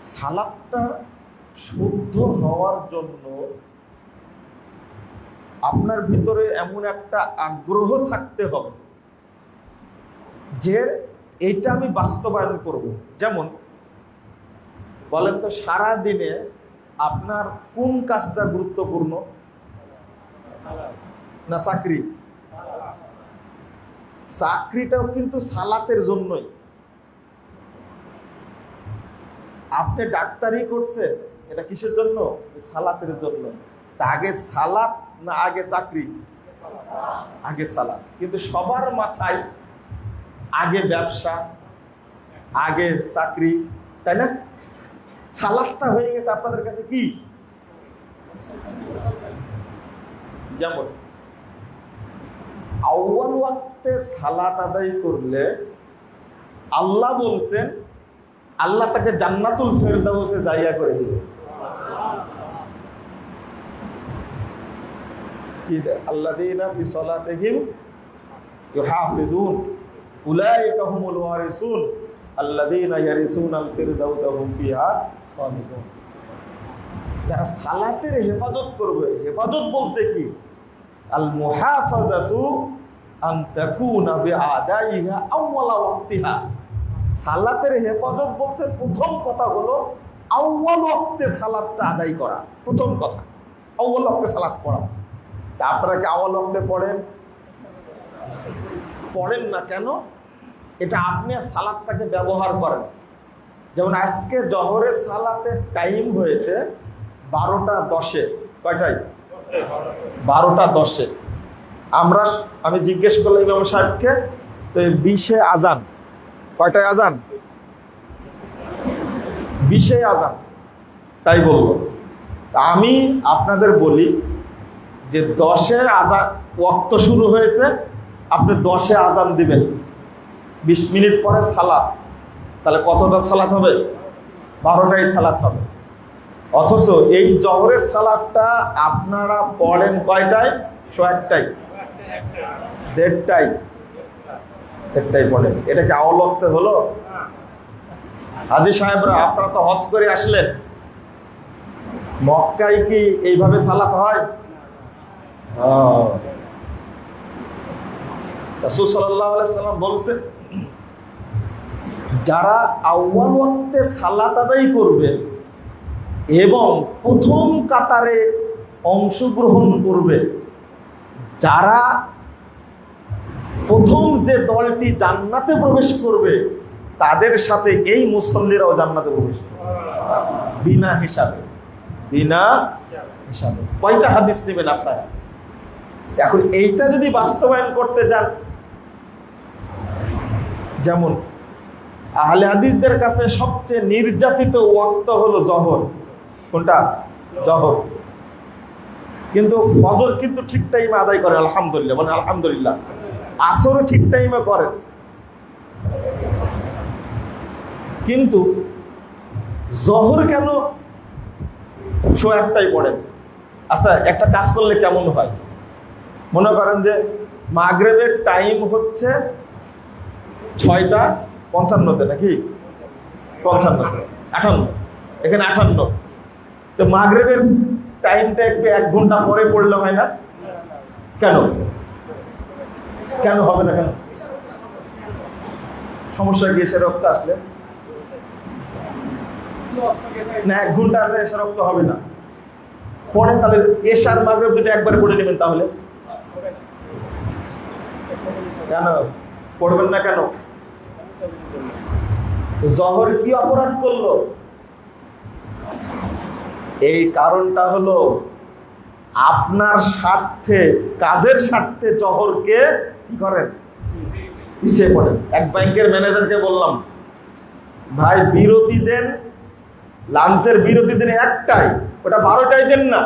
সালাদটা শুদ্ধ হওয়ার জন্য আপনার ভিতরে এমন একটা আগ্রহ থাকতে হবে যে এটা আমি বাস্তবায়ন করব। যেমন, বলেন তো সারা দিনে আপনার কোন কাজটা গুরুত্বপূর্ণ? না, চাকরি। চাকরিটাও কিন্তু সালাতের জন্যই। আপনি ডাক্তারি করছেন, এটা কিসের জন্য? সালাতের জন্য। তা আগে সালাত না আগে চাকরি? আগে সালাত। কিন্তু সবার মাথায় আগে ব্যবসা, আগে চাকরি, তাই না? সালাদটা হয়ে গেছে আপনাদের কাছে কি? যেমন আউ্বাল ওয়াক্তে সালাত আদায় করলে আল্লাহ বলছেন আল্লাহ তাকে জান্নাতুল ফেরদাউসে জায়গা করে দিবে। কি আল্লাযীনা ফি সালাতিহিম ইউহাফিজুন উলাইকা হুমুল ওয়ারিসুন। আল্লাযীনা ইয়ারিসুনাল ফিরদাউসা হুম ফিহা খালিদুন। যারা সালাতের হেফাজত করবে, হেফাজত বলতে কি? আল মুহাফাজাতু আন তাকুনা বিআদাইহা আউওয়ালা ওয়াক্তিহা। সালাতের হেফাজত বলতে প্রথম কথা হলো আউ্বাল ওয়াক্তে সালাদটা আদায় করা, প্রথম কথা। আউ্বাল অক্তে সালাদ পড়া। তা আপনারা কি আউ্বাল ওয়াক্তে পড়েন? পড়েন না কেন? এটা আপনি সালাদটাকে ব্যবহার করেন। যেমন আজকে জহরের সালাতের টাইম হয়েছে বারোটা দশে কয়টাই বারোটা দশে। আমরা, আমি জিজ্ঞেস করলাম ইমাম সাহেবকে, তো বিশে আজান কয়টায় আজান? বিশে আজান। তাই বলব। তা আমি আপনাদের বলি যে দশে আজান ওক্ত শুরু হয়েছে, আপনি দশে আজান দিবেন। বিশ মিনিট পরে সালাদ তাহলে কতটা সালাত হবে? বারোটাই সালাত হবে। অথচ এই জহরের সালাদটা আপনারা পড়েন কয়টায়? একটাই দেড়টাই দেড়টাই পড়েন এটা কি আওলক্তে হলো? হাজি সাহেবরা, আপনারা তো হজ করে আসলেন। মক্কায় কি এইভাবে সালাত হয়? রাসূল সাল্লাল্লাহু সাল্লাম বলছেন, যারা আউয়াল ওয়াক্তে সালাত আদায় করবে এবং প্রথম কাতারে অংশগ্রহণ করবে, যারা প্রথম যে দলটি জান্নাতে প্রবেশ করবে, তাদের সাথে এই মুসল্লিরাও জান্নাতে প্রবেশ করবে। বিনা হিসাবে। বিনা হিসাবে। কয়টা হাদিস নেবেন আপনারা? এখন এইটা যদি বাস্তবায়ন করতে যান, যেমন আহলে হাদিসদের কাছে সবচেয়ে নির্যাতিত ওয়াক্ত হলো জহর। কোনটা? জহর। কিন্তু ফজর কিন্তু ঠিক টাইমে আদায় করে, আলহামদুলিল্লাহ মানে আলহামদুলিল্লাহ। আসরও ঠিক টাইমে করে কিন্তু জহর কেন শো একটাই পড়েন? আচ্ছা একটা কাজ করলে কেমন হয়? মনে করেন যে মাগরেবের টাইম হচ্ছে ছয়টা পঞ্চান্নতে নাকি? পঞ্চান্নতে, আটান্ন, এখানে আটান্ন। তো মাগরেবের টাইমটা একটু এক ঘণ্টা পরে পড়লে হয় না? কেন? কেন হবে না কেন? সমস্যা কি এসে রক্ত আসলে? না, এক ঘণ্টা আসলে এসে রক্ত হবে না। পরে তাহলে এশার মাগরেব দুটো একবারে পড়ে নেবেন তাহলে। কেন? পড়বেন না কেন? জহর কি অপরাধ করল? এই কারণটা হলো আপনার স্বার্থে, কাজের স্বার্থে জহরকে কি করেন? পিছিয়ে পড়েন। এক ব্যাংকের ম্যানেজারকে বললাম, ভাই, বিরতি দেন, লাঞ্চের বিরতি দেন একটাই, ওটা বারোটাই দেন না।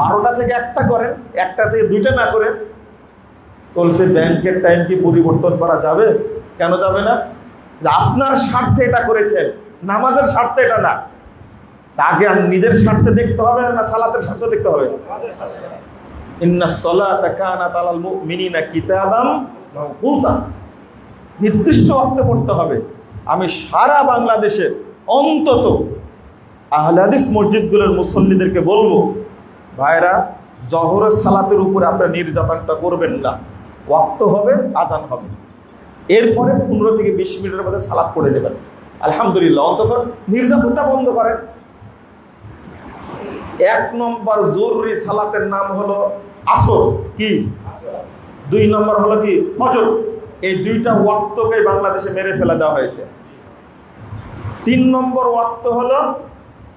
বারোটা থেকে একটা করেন, একটা থেকে দুইটা না করেন, বলছে, ব্যাংকের টাইম কি পরিবর্তন করা যাবে? কেন যাবে না? আপনার স্বার্থে এটা করেছেন, নামাজের স্বার্থে এটা না। তাকে নিজের স্বার্থে দেখতে হবে না সালাতের স্বার্থে দেখতে হবে? নির্দিষ্ট অর্থে পড়তে হবে। আমি সারা বাংলাদেশে অন্তত আহলাদিস মসজিদগুলোর মুসল্লিদেরকে বলব ভাইরা জহরের সালাতের উপরে আপনারা নির্যাতনটা করবেন না। ওয়াক্ত হবে আজান হবে। এরপরে পনেরো থেকে বিশ মিনিটের মধ্যে সালাদ করে দেবেন আলহামদুলিল্লাহ, অন্তত নির্যাতনটা বন্ধ করেন। এক নম্বর জরুরি সালাতের নাম হলো আসর। কি? দুই নম্বর হলো কি? ফজর। এই দুইটা ওয়াক্তকে বাংলাদেশে মেরে ফেলে দেওয়া হয়েছে। তিন নম্বর ওয়াক্ত হলো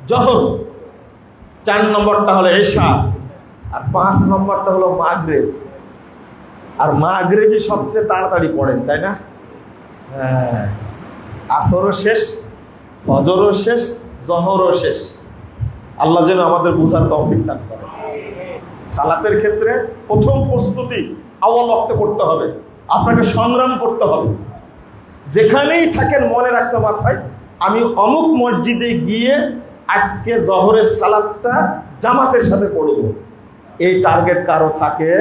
জহর চার নম্বরটা হলো এশা। আর পাঁচ নম্বরটা হলো মাগরেব। আর মাগরেবই সবচেয়ে তাড়াতাড়ি পড়েন, তাই না? হ্যাঁ। আসরও শেষ, ফজরও শেষ জহরও শেষ। আল্লাহ যেন আমাদের বোঝার তৌফিক দান করে সালাতের ক্ষেত্রে প্রথম প্রস্তুতি আওয়াল রক্ত করতে হবে, আপনাকে সংগ্রাম করতে হবে। যেখানেই থাকেন মনে রাখতে মাথায়, আমি অমুক মসজিদে গিয়ে আজকে জহরের সালাদটা জামাতের সাথে পড়ব এই টার্গেট কারও থাকে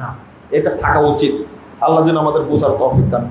না, এটা থাকা উচিত। আল্লাহ যেন আমাদের বোঝার তৌফিক দান।